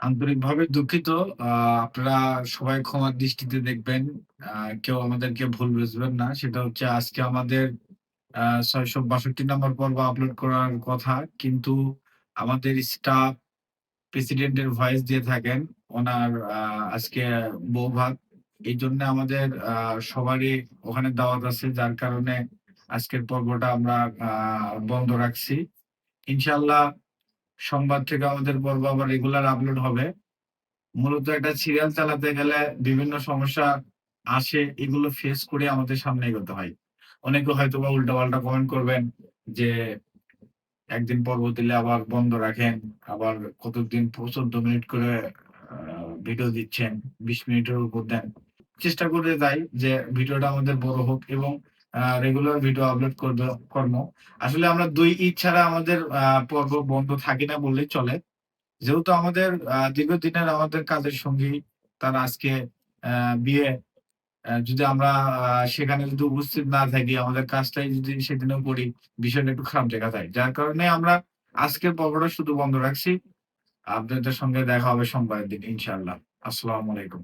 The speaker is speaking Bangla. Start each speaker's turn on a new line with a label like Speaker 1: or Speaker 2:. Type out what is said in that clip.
Speaker 1: আন্তরিকভাবে দুঃখিত। আ, আপনারা সবাই ক্ষমার দৃষ্টিতে দেখবেন। আ, কেউ আমাদেরকে ভুল বুঝবেন না। সেটা হচ্ছে আজকে আমাদের, আ ৬৬২ নম্বর পর্ব আপলোড করার কথা। কিন্তু আমাদের স্টাফ প্রেসিডেন্টের ভয়েস দিয়ে থাকেন। উনার আ, আজকে বউ-ভাত। এইজন্য আমাদের, আ, সবারই ওখানে দাওয়াত আছে। যার কারণে আজকের পর্বটা আমরা, আ, বন্ধ রাখছি। ইনশাআল্লাহ সোমবার থেকে আমাদের পর্ব আবার রেগুলার আপলোড হবে। মূলত একটা সিরিয়াল চালাতে গেলে বিভিন্ন সমস্যা আসে। এগুলো ফেস করে আমাদের সামনে এগোতে হয়। অনেকে হয়তোবা উল্টাপাল্টা কমেন্ট করবেন যে, "একদিন পর্ব দিলে আবার বন্ধ রাখেন। আবার কতদিন ১৪ মিনিট করে ভিডিও দিচ্ছেন। ২০ মিনিটের উপর দেন।" চেষ্টা করে যাই যে ভিডিওটা আমাদের বড় হোক এবং রেগুলার ভিডিও আপলোড করব কর্ম। আসলে আমরা দুই ঈদ ছাড়া আমাদের পর্ব বন্ধ থাকে না বললেই চলে। যেহেতু আমাদের দীর্ঘদিনের আমাদের কাজের সঙ্গী তার আজকে বিয়ে। যদি আমরা সেখানে যদি উপস্থিত না থাকি, আমাদের কাজটাই যদি সেদিনেও করি, বিষয়টা একটু খারাপ দেখা যায়। যার কারণে আমরা আজকের পর্বটা শুধু বন্ধ রাখছি। আপনাদের সঙ্গে দেখা হবে সোমবারের দিন ইনশাল্লাহ আসসালামু আলাইকুম।